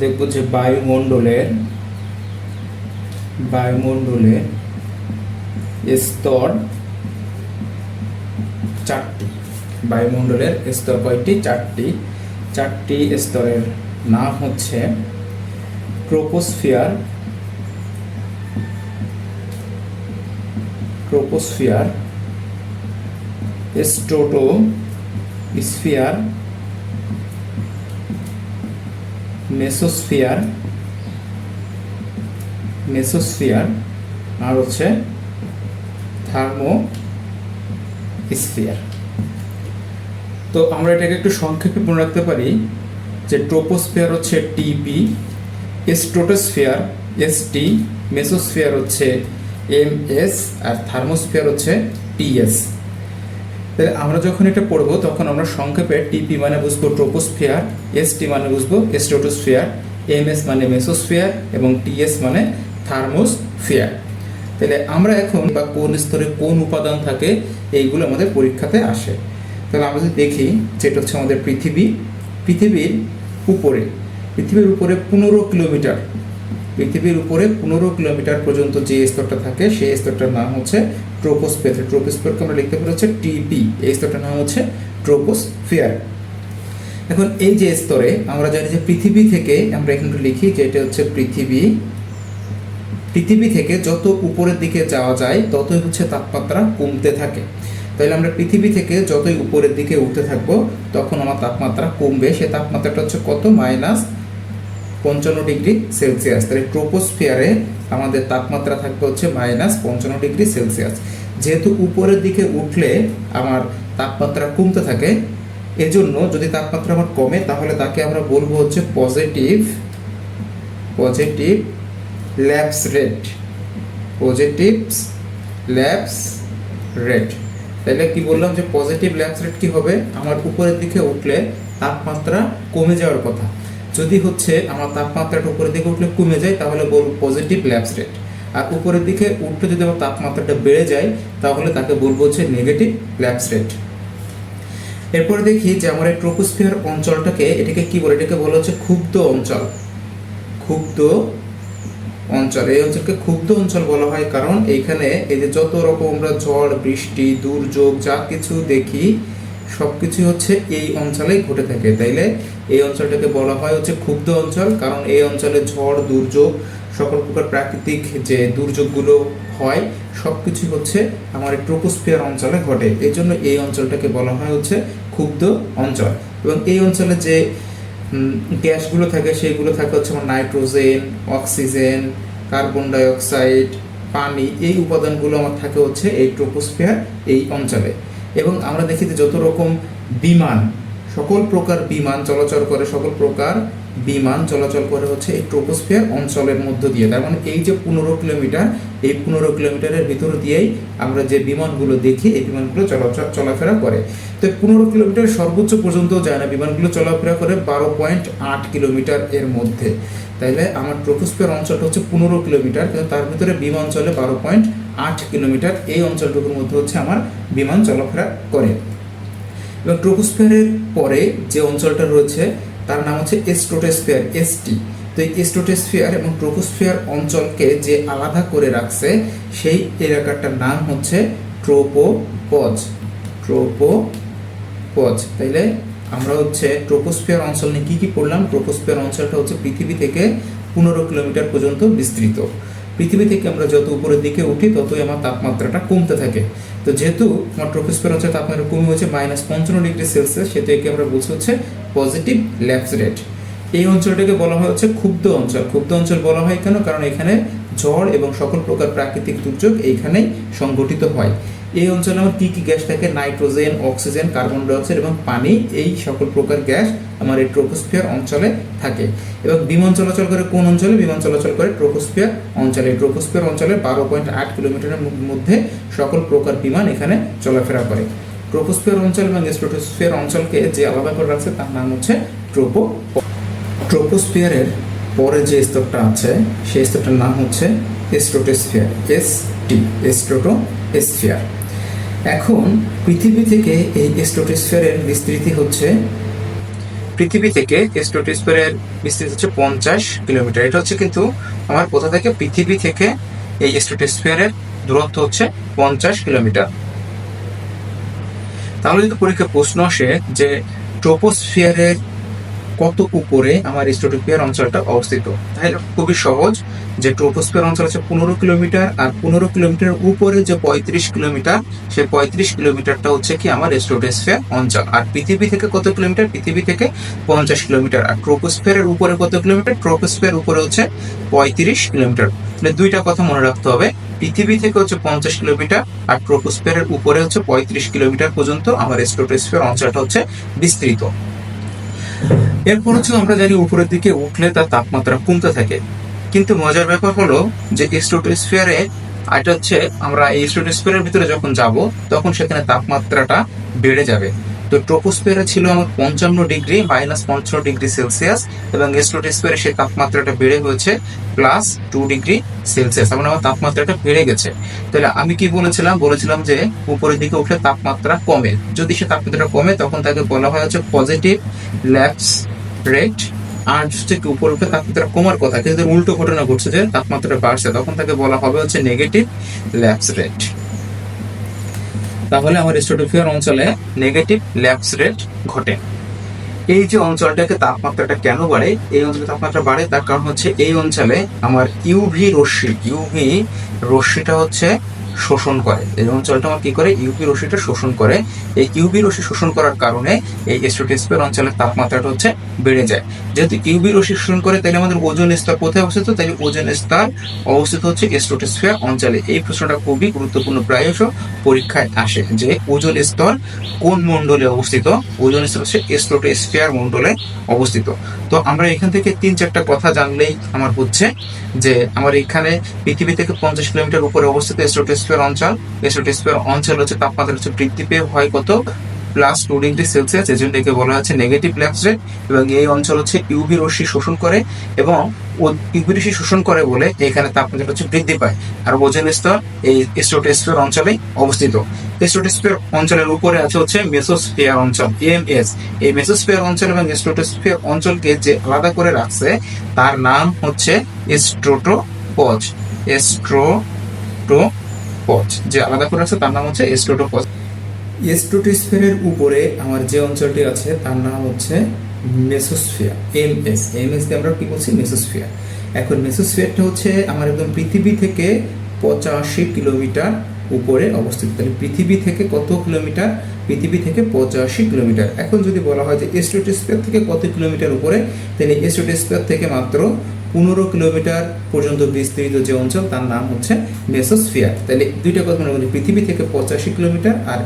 দেখব যে বায়ুমণ্ডলের বায়ুমণ্ডলের স্তর চারটি। বায়ুমণ্ডলের স্তর কয়টি? চারটি। চারটি স্তরের নাম হচ্ছে ট্রোপোস্ফিয়ার ট্রোপোস্ফিয়ার স্টোটো মেসোস্ফিয়ার মেসোস্ফিয়ার আর হচ্ছে থার্মো স্ফিয়ার তো আমরা এটাকে একটু সংক্ষেপে মনে রাখতে পারি যে ট্রোপোস্ফিয়ার হচ্ছে টিপি স্ট্রোটোস্ফিয়ার এসটি মেসোস্ফিয়ার হচ্ছে এম এস আর থার্মোস্ফিয়ার হচ্ছে টিএস তাহলে আমরা যখন এটা পড়ব, তখন আমরা সংক্ষেপে টিপি মানে বুঝব ট্রোপোস্ফিয়ার এস টি মানে বুঝব স্ট্রোটোস্ফিয়ার এম এস মানে মেসোস্ফিয়ার এবং টিএস মানে থার্মোস্ফিয়ার তাহলে আমরা এখন বা কোন স্তরে কোন উপাদান থাকে, এইগুলো আমাদের পরীক্ষাতে আসে। তাহলে আমরা যদি দেখি, যেটা হচ্ছে আমাদের পৃথিবী, পৃথিবীর উপরে পৃথিবীর উপরে পনেরো কিলোমিটার পৃথিবীর উপরে পনেরো কিলোমিটার পর্যন্ত যে স্তরটা থাকে, সেই স্তরটার নাম হচ্ছে ট্রোপোস্ফিয়ার। ট্রোপোস্ফিয়ারকে আমরা লিখতে পারি হচ্ছে টিপি। এই স্তরটার নাম হচ্ছে ট্রোপোস্ফিয়ার। এখন এই যে স্তরে আমরা জানি যে পৃথিবী থেকে আমরা এখানে একটু লিখি যে এটা হচ্ছে পৃথিবী। পৃথিবী থেকে যত উপরের দিকে যাওয়া যায়, ততই হচ্ছে তাপমাত্রা কমতে থাকে। তাহলে আমরা পৃথিবী থেকে যতই উপরের দিকে উঠতে থাকব, তখন আমার তাপমাত্রা কমবে। সে তাপমাত্রাটা হচ্ছে কত? মাইনাস পঞ্চান্ন ডিগ্রি সেলসিয়াস। তাহলে ট্রোপোস্ফিয়ারে আমাদের তাপমাত্রা থাকবে হচ্ছে মাইনাস পঞ্চান্ন ডিগ্রি সেলসিয়াস। যেহেতু উপরের দিকে উঠলে আমার তাপমাত্রা কমতে থাকে, এজন্য যদি তাপমাত্রা আমার কমে, তাহলে তাকে আমরা বলব হচ্ছে positive positive lapse rate. Positives lapse rate. তাহলে কি বললাম যে পজিটিভ ল্যাপস রেট কি হবে? আমার উপরের দিকে উঠলে তাপমাত্রা কমে যাওয়ার কথা। যদি হচ্ছে আমার তাপমাত্রাটা উপরের দিকে উঠলে কমে যায়, তাহলে বলব পজিটিভ ল্যাপস রেট আর উপরের দিকে উঠলে যদি আমার তাপমাত্রাটা বেড়ে যায়, তাহলে তাকে বলব হচ্ছে নেগেটিভ ল্যাপস রেট এরপরে দেখি যে আমার এই ট্রোপোস্ফিয়ার অঞ্চলটাকে, এটাকে কি বলে? এটাকে বলা হচ্ছে ক্ষুব্ধ অঞ্চল। ক্ষুব্ধ অঞ্চল। এই অঞ্চলকে ক্ষুব্ধ অঞ্চল বলা হয় কারণ এইখানে এই যে যত রকম আমরা ঝড়, বৃষ্টি, দুর্যোগ যা কিছু দেখি সবকিছু হচ্ছে এই অঞ্চলেই ঘটে থাকে। তাইলে এই অঞ্চলটাকে বলা হয় হচ্ছে ক্ষুব্ধ অঞ্চল, কারণ এই অঞ্চলে ঝড়, দুর্যোগ, সকল প্রকার প্রাকৃতিক যে দুর্যোগগুলো হয় সব কিছু হচ্ছে আমার ট্রোপোস্ফিয়ার অঞ্চলে ঘটে। এই জন্য এই অঞ্চলটাকে বলা হয় হচ্ছে ক্ষুব্ধ অঞ্চল। এবং এই অঞ্চলে যে গ্যাসগুলো থাকে, সেইগুলো থাকে হচ্ছে আমার নাইট্রোজেন, অক্সিজেন, কার্বন ডাইঅক্সাইড, পানি, এই উপাদানগুলো আমার থাকে হচ্ছে এই ট্রোপোস্ফিয়ার এই অঞ্চলে। এবং আমরা দেখি যে যত রকম বিমান, সকল প্রকার বিমান চলাচল করে, সকল প্রকার বিমান চলাচল করে হচ্ছে এই ট্রোপোস্ফিয়ার অঞ্চলের মধ্য দিয়ে। তার মানে এই যে পনেরো কিলোমিটার, এই পনেরো কিলোমিটারের ভিতর দিয়েই আমরা যে বিমানগুলো দেখি, এই বিমানগুলো চলাচল চলাফেরা করে। তো পনেরো কিলোমিটার সর্বোচ্চ পর্যন্ত যায় না। বিমানগুলো চলাফেরা করে বারো পয়েন্ট আট কিলোমিটার এর মধ্যে। তাইলে আমার ট্রোপোস্ফিয়ার অঞ্চলটা হচ্ছে পনেরো কিলোমিটার তার ভিতরে বিমান চলে বারো পয়েন্ট আট কিলোমিটার এই অঞ্চলটুকুর মধ্যে হচ্ছে আমার বিমান চলাফেরা করে। এবং ট্রোপোস্ফিয়ারের পরে যে অঞ্চলটা রয়েছে, তার নাম হচ্ছে এস্ট্রোটোস্ফিয়ার এসটি তো এই এস্ট্রোটোস্ফিয়ার এবং ট্রোপোস্ফিয়ার অঞ্চলকে যে আলাদা করে রাখছে, সেই এলাকাটার নাম হচ্ছে ট্রোপোপজ। ট্রোপোপজ। তাইলে আমরা হচ্ছে ট্রোপোস্ফিয়ার অঞ্চল নিয়ে কী কী পড়লাম? ট্রোপোস্ফিয়ার অঞ্চলটা হচ্ছে পৃথিবী থেকে পনেরো কিলোমিটার পর্যন্ত বিস্তৃত। পৃথিবী থেকে আমরা যত উপরের দিকে উঠি, ততই আমার তাপমাত্রাটা কমতে থাকে। তো যেহেতু আমার ট্রোপোস্ফিয়ার হচ্ছে তাপমাত্রা কমে হয়েছে মাইনাস পঞ্চান্ন ডিগ্রি সেলসিয়াস সেটা একে আমরা বলছি হচ্ছে পজিটিভ ল্যাপস রেট এই অঞ্চলটাকে বলা হয় হচ্ছে ক্ষুব্ধ অঞ্চল। ক্ষুব্ধ অঞ্চল বলা হয় কেন? কারণ এখানে ঝড় এবং সকল প্রকার প্রাকৃতিক দুর্যোগ এইখানেই সংঘটিত হয়। এই অঞ্চলে আমার কী কী গ্যাস থাকে? নাইট্রোজেন, অক্সিজেন, কার্বন ডাইঅক্সাইড এবং পানি এই সকল প্রকার গ্যাস আমার এই ট্রোপোস্ফিয়ার অঞ্চলে থাকে। এবং বিমান চলাচল করে কোন অঞ্চলে? বিমান চলাচল করে ট্রোপোস্ফিয়ার অঞ্চলে। ট্রোপোস্ফিয়ার অঞ্চলে বারো পয়েন্ট আট কিলোমিটারের মধ্যে সকল প্রকার বিমান এখানে চলাফেরা করে। ট্রোপোস্ফিয়ার অঞ্চল এবং স্ট্রোটোস্ফিয়ার অঞ্চলকে যে আলাদা করে রাখছে তার নাম হচ্ছে ট্রোপো ট্রোপোস্ফিয়ারের পরে যে স্তরটা আছে, সেই স্তরটার নাম হচ্ছে স্ট্রোটোস্ফিয়ার এস টি স্ট্রোটোস্ফিয়ার। এখন পৃথিবী থেকে এই স্ট্রোটোস্ফিয়ারের বিস্তৃতি হচ্ছে, পৃথিবী থেকে স্ট্রোটোস্ফিয়ারের বিস্তৃতি হচ্ছে পঞ্চাশ কিলোমিটার। এটা হচ্ছে কিন্তু আমার কোথা থেকে, পৃথিবী থেকে এই স্ট্রোটোস্ফিয়ারের দূরত্ব হচ্ছে পঞ্চাশ কিলোমিটার। তাহলে যদি পরীক্ষা প্রশ্ন আসে যে ট্রোপোস্ফিয়ারের কত উপরে আমার স্ট্রোটোস্ফিয়ার অঞ্চলটা অবস্থিত? তাহলে খুবই সহজ, যে ট্রোপোস্ফিয়ার অঞ্চল হচ্ছে পনেরো কিলোমিটার, আর পনেরো কিলোমিটার উপরে যে পঁয়ত্রিশ কিলোমিটার, সেই পঁয়ত্রিশ কিলোমিটারটা হচ্ছে কি আমার স্ট্রোটোস্ফিয়ার অঞ্চল। আর পৃথিবী থেকে কত কিলোমিটার? পৃথিবী থেকে পঞ্চাশ কিলোমিটার। আর ট্রোপোস্ফিয়ারের উপরে কত কিলোমিটার? ট্রোপোস্ফিয়ার উপরে হচ্ছে পঁয়ত্রিশ কিলোমিটার। মানে দুইটা কথা মনে রাখতে হবে। পৃথিবী থেকে হচ্ছে পঞ্চাশ কিলোমিটার, আর ট্রোপোস্ফিয়ারের উপরে হচ্ছে পঁয়ত্রিশ কিলোমিটার পর্যন্ত আমার স্ট্রোটোস্ফিয়ার অঞ্চলটা হচ্ছে বিস্তৃত। এরপর হচ্ছে আমরা জানি উপরের দিকে উঠলে তার তাপমাত্রা কমতে থাকে। কিন্তু মজার ব্যাপার হলো যে স্ট্রোটোস্ফিয়ারে এটা হচ্ছে আমরা এই স্ট্রোটোস্ফিয়ারের ভিতরে যখন যাব, তখন সেখানে তাপমাত্রাটা বেড়ে যাবে। তো ট্রোপোস্ফিয়ারে ছিল আমার পঞ্চান্ন ডিগ্রি মাইনাস পঞ্চান্ন ডিগ্রি সেলসিয়াস এবং স্ট্রোটোস্ফিয়ারে সেই তাপমাত্রাটা বেড়ে হয়েছে প্লাস টু ডিগ্রি সেলসিয়াস। মানে আমার তাপমাত্রাটা বেড়ে গেছে। তাহলে আমি কি বলেছিলাম? বলেছিলাম যে উপরের দিকে উঠলে তাপমাত্রা কমে। যদি সে তাপমাত্রা কমে, তখন তাকে বলা হয় হচ্ছে পজিটিভ ল্যাপস রেট আর হচ্ছে কি, উপর উঠে তাপমাত্রা কমার কথা। কিন্তু উল্টো ঘটনা ঘটছে যে তাপমাত্রা বাড়ছে, তখন তাকে বলা হবে হচ্ছে নেগেটিভ ল্যাপস রেট তাহলে আমার স্ট্রেটোফিয়ার অঞ্চলে নেগেটিভ ল্যাপস রেট ঘটে। এই যে অঞ্চলটাকে তাপমাত্রাটা কেন বাড়ে? এই অঞ্চলে তাপমাত্রা বাড়ে তার কারণ হচ্ছে এই অঞ্চলে আমার ইউভি রশ্মি ইউভি রশ্মিটা হচ্ছে শোষণ করে। এই অঞ্চলটা কি করে? ইউপি রশ্মিটা শোষণ করে। এই কিউবি রশ্মি শোষণ করার কারণে এই স্ট্রোটোস্ফিয়ার অঞ্চলের তাপমাত্রাটা হচ্ছে বেড়ে যায়। যেহেতু কিউবি রশ্মি শোষণ করে তাহলে আমাদের ওজন স্তর কোথায় অবস্থিত? তাহলে ওজন স্তর অবস্থিত হচ্ছে স্ট্রোটোস্ফিয়ার অঞ্চলে। এই প্রশ্নটা খুবই গুরুত্বপূর্ণ, প্রায়শ পরীক্ষায় আসে যে ওজন স্তর কোন মণ্ডলে অবস্থিত? ওজন স্তর হচ্ছে স্ট্রোটোস্ফিয়ার মণ্ডলে অবস্থিত। তো আমরা এখান থেকে তিন চারটা কথা জানলেই আমার হচ্ছে যে, আমার এখানে পৃথিবী থেকে পঞ্চাশ কিলোমিটার উপরে অবস্থিত স্ট্রোটোস্ফিয়ার অঞ্চল। স্ট্রোটোস্ফিয়ার অঞ্চল হচ্ছে তাপমাত্রা হচ্ছে বৃদ্ধি পেয়ে হয় কত? প্লাস টু ডিগ্রি সেলসিয়াস এজন্য একে বলা হচ্ছে নেগেটিভ ল্যাপস রেট এবং এই অঞ্চল হচ্ছে ইউভি রশ্মি শোষণ করে এবং ইউভি রশ্মি শোষণ করে বলে এখানে তাপমাত্রা হচ্ছে বৃদ্ধি পায়। আর ওজন স্তর এই স্ট্রোটোস্ফিয়ার অঞ্চলে অবস্থিত। স্ট্রোটোস্ফিয়ার অঞ্চলের উপরে আছে হচ্ছে মেসোস্ফিয়ার অঞ্চল এমএস এই মেসোস্ফিয়ার অঞ্চল এবং স্ট্রোটোস্ফিয়ার অঞ্চলকে যে আলাদা করে রাখছে, তার নাম হচ্ছে স্ট্রোটোপজ স্ট্রোটোপজ যে আলাদা করে আছে, তার নাম হচ্ছে স্ট্রোটোপজ স্ট্রোটোস্ফিয়ারের উপরে আমার যে অঞ্চলটি আছে, তার নাম হচ্ছে mesosphere M S M S আমরা কি বলছি? মেসোস্ফিয়ার এখন মেসোস্ফিয়ারটা হচ্ছে আমার একদম পৃথিবী থেকে পঁচাশি কিলোমিটার উপরে অবস্থিত। তাহলে পৃথিবী থেকে কত কিলোমিটার? পৃথিবী থেকে পঁচাশি কিলোমিটার। এখন যদি বলা হয় যে স্ট্রোটোস্ফিয়ার থেকে কত কিলোমিটার উপরে, তাহলে স্ট্রোটোস্ফিয়ার থেকে মাত্র পনেরো কিলোমিটার পর্যন্ত বিস্তৃত যে অঞ্চল, তার নাম হচ্ছে মেসোস্ফিয়ার। তাহলে দুইটা কথা মনে করি পৃথিবী থেকে পঁচাশি কিলোমিটার আর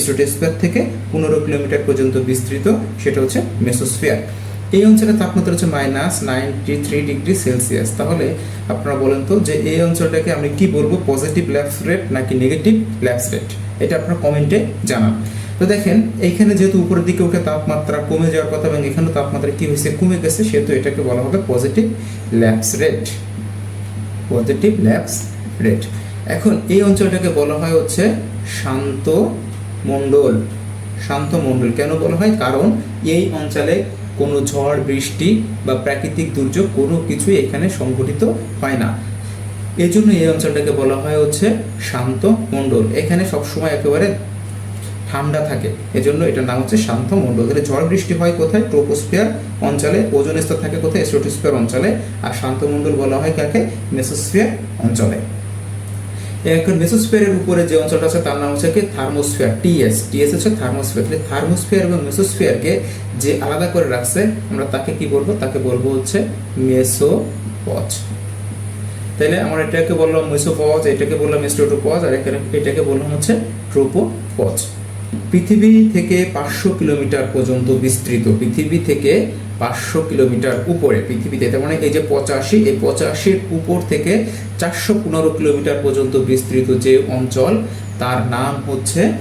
স্ট্রোটোস্ফিয়ার থেকে পনেরো কিলোমিটার পর্যন্ত বিস্তৃত, সেটা হচ্ছে মেসোস্ফিয়ার। এই অঞ্চলের তাপমাত্রা হচ্ছে minus ninety three degree Celsius. তাহলে আপনারা বলেন তো যে এই অঞ্চলটাকে আমি কি বলব, পজিটিভ ল্যাপস রেট নাকি নেগেটিভ ল্যাপস রেট? এটা আপনারা কমেন্টে জানান। তো দেখেন, এইখানে যেহেতু উপরের দিকে ওকে তাপমাত্রা কমে যাওয়ার কথা এবং এখানে তাপমাত্রা কি হয়েছে? কমে গেছে, সেহেতু এটাকে বলা হবে positive lapse rate positive lapse rate এখন এই অঞ্চলটাকে বলা হয় হচ্ছে শান্ত মণ্ডল। শান্ত মণ্ডল কেন বলা হয়? কারণ এই অঞ্চলে কোনো ঝড়, বৃষ্টি বা প্রাকৃতিক দুর্যোগ কোনো কিছুই এখানে সংঘটিত হয় না। এই জন্য এই অঞ্চলটাকে বলা হয় হচ্ছে শান্ত মণ্ডল। এখানে সবসময় একেবারে ঠান্ডা থাকে। এজন্য এটার নাম হচ্ছে শান্ত মণ্ডল। তাহলে ঝড় বৃষ্টি হয় কোথায়? ট্রোপোস্ফিয়ার অঞ্চলে, ওজন স্তর থাকে কোথায়? স্ট্রোটোস্ফিয়ার অঞ্চলে। আর শান্ত মণ্ডল বলা হয় কাকে? মেসোস্ফিয়ার অঞ্চলে। এখন মেসোস্ফিয়ারের উপরে যে অঞ্চলটা আছে, তার নাম হচ্ছে কি? Thermosphere, TS. টিএস হচ্ছে থার্মোস্ফিয়ার। থার্মোস্ফিয়ার এবং মেসোস্ফিয়ারকে যে আলাদা করে রাখছে, আমরা তাকে কি বলব? তাকে বলব হচ্ছে মেসোপজ। তাহলে আমরা এটাকে বললাম মেসোপজ, এটাকে বললাম স্ট্রোটোপজ, আর এখানে এটাকে বললাম হচ্ছে ট্রোপোপজ। পৃথিবী থেকে পাঁচশো কিলোমিটার পর্যন্ত বিস্তৃত। পৃথিবী থেকে পাঁচশো কিলোমিটার উপরে, পৃথিবীতে। তার মানে এই যে পঁচাশি, এই পঁচাশির উপর থেকে চারশো পনেরো কিলোমিটার পর্যন্ত বিস্তৃত যে অঞ্চল, তার নাম হচ্ছে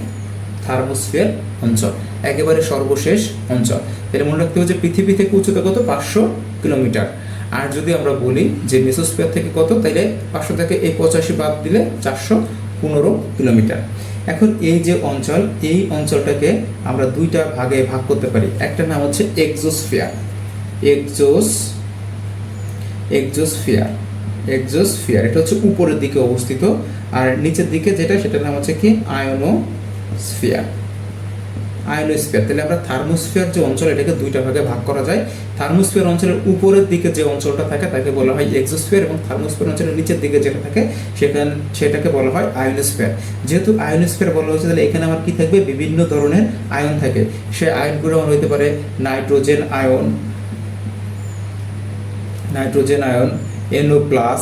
থার্মোস্ফিয়ার অঞ্চল। একেবারে সর্বশেষ অঞ্চল। তাহলে মনে রাখতে যে পৃথিবী থেকে উচ্চতা কত? পাঁচশো কিলোমিটার। আর যদি আমরা বলি যে মেসোস্ফিয়ার থেকে কত? তাহলে পাঁচশো থেকে এই পঁচাশি বাদ দিলে চারশো পনেরো কিলোমিটার। এখন এই যে অঞ্চল, এই অঞ্চলটাকে আমরা দুইটা ভাগে ভাগ করতে পারি। একটা নাম হচ্ছে এক্সোসফিয়ার। এক্সোস, এক্সোসফিয়ার এক্সোসফিয়ার। এটা হচ্ছে উপরের দিকে অবস্থিত। আর নিচের দিকে যেটা, সেটার নাম হচ্ছে কি? আয়নোস্ফিয়ার। আয়নোস্ফিয়ার তাহলে আমরা থার্মোস্ফিয়ার যে অঞ্চল, এটাকে দুইটা ভাগে ভাগ করা যায়। থার্মোস্ফিয়ার অঞ্চলের উপরের দিকে যে অঞ্চলটা থাকে, তাকে বলা হয় এক্সোস্ফিয়ার এবং থার্মোস্ফিয়ার অঞ্চলের নিচের দিকে যেটা থাকে, সেখানে সেটাকে বলা হয় আয়নোস্ফিয়ার যেহেতু আয়নোস্ফিয়ার বলা হয়েছে, তাহলে এখানে আমার কি থাকবে? বিভিন্ন ধরনের আয়ন থাকে। সে আয়নগুলো আমার হইতে পারে nitrogen ion nitrogen ion NO plus,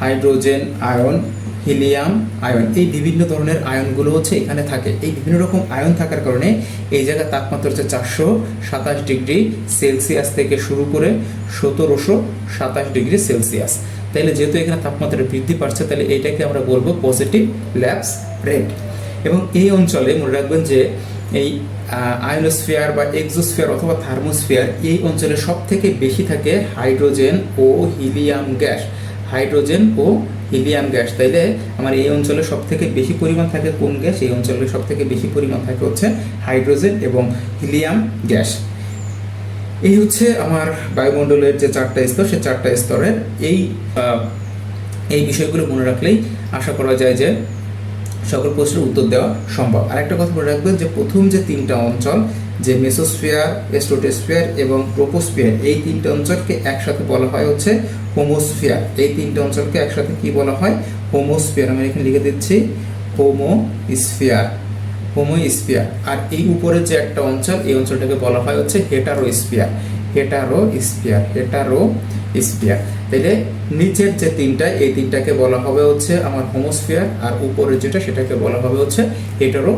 hydrogen ion helium ion. এই বিভিন্ন ধরনের আয়নগুলো হচ্ছে এখানে থাকে। এই বিভিন্ন রকম আয়ন থাকার কারণে এই জায়গার তাপমাত্রা হচ্ছে চারশো সাতাশ ডিগ্রি সেলসিয়াস থেকে শুরু করে সতেরোশো সাতাশ ডিগ্রি সেলসিয়াস। তাহলে যেহেতু এখানে তাপমাত্রা বৃদ্ধি পাচ্ছে তাহলে এইটাকে আমরা বলব পজিটিভ ল্যাপস রেট এবং এই অঞ্চলে মনে রাখবেন যে এই আয়নোস্ফিয়ার বা এক্সোস্ফিয়ার অথবা থার্মোস্ফিয়ার এই অঞ্চলে সব থেকে বেশি থাকে হাইড্রোজেন ও হিলিয়াম গ্যাস হাইড্রোজেন ও হিলিয়াম গ্যাস তাইলে আমার এই অঞ্চলে সব থেকে বেশি পরিমাণ থাকে কোন গ্যাস এই অঞ্চলে সব থেকে বেশি পরিমাণ থাকে হচ্ছে হাইড্রোজেন এবং হিলিয়াম গ্যাস এই হচ্ছে আমার বায়ুমণ্ডলের যে চারটা স্তর সে চারটা স্তরের এই এই বিষয়গুলো মনে রাখলেই আশা করা যায় যে সকল প্রশ্নের উত্তর দেওয়া সম্ভব। আর একটা কথা মনে রাখবেন যে প্রথম যে তিনটা অঞ্চল যে মেসোস্ফিয়ার স্টোটোস্ফিয়ার এবং ট্রোপোস্ফিয়ার, এই তিনটা অঞ্চলকে একসাথে বলা হয় হচ্ছে হোমোস্ফিয়ার। এই তিনটা অঞ্চলকে একসাথে কি বলা হয়? হোমোস্ফিয়ার। আমি এখানে লিখে দিচ্ছি, হোমোস্ফিয়ার হোমোস্ফিয়ার। আর এই উপরে যে একটা অঞ্চল, এই অঞ্চলটাকে বলা হয় হচ্ছে heterosphere. Heterosphere heterosphere তাইলে নিচের যে তিনটা, এই তিনটাকে বলা হবে হচ্ছে আমার হোমোস্ফিয়ার, আর উপরের যেটা, সেটাকে বলা হবে হচ্ছে হেটারো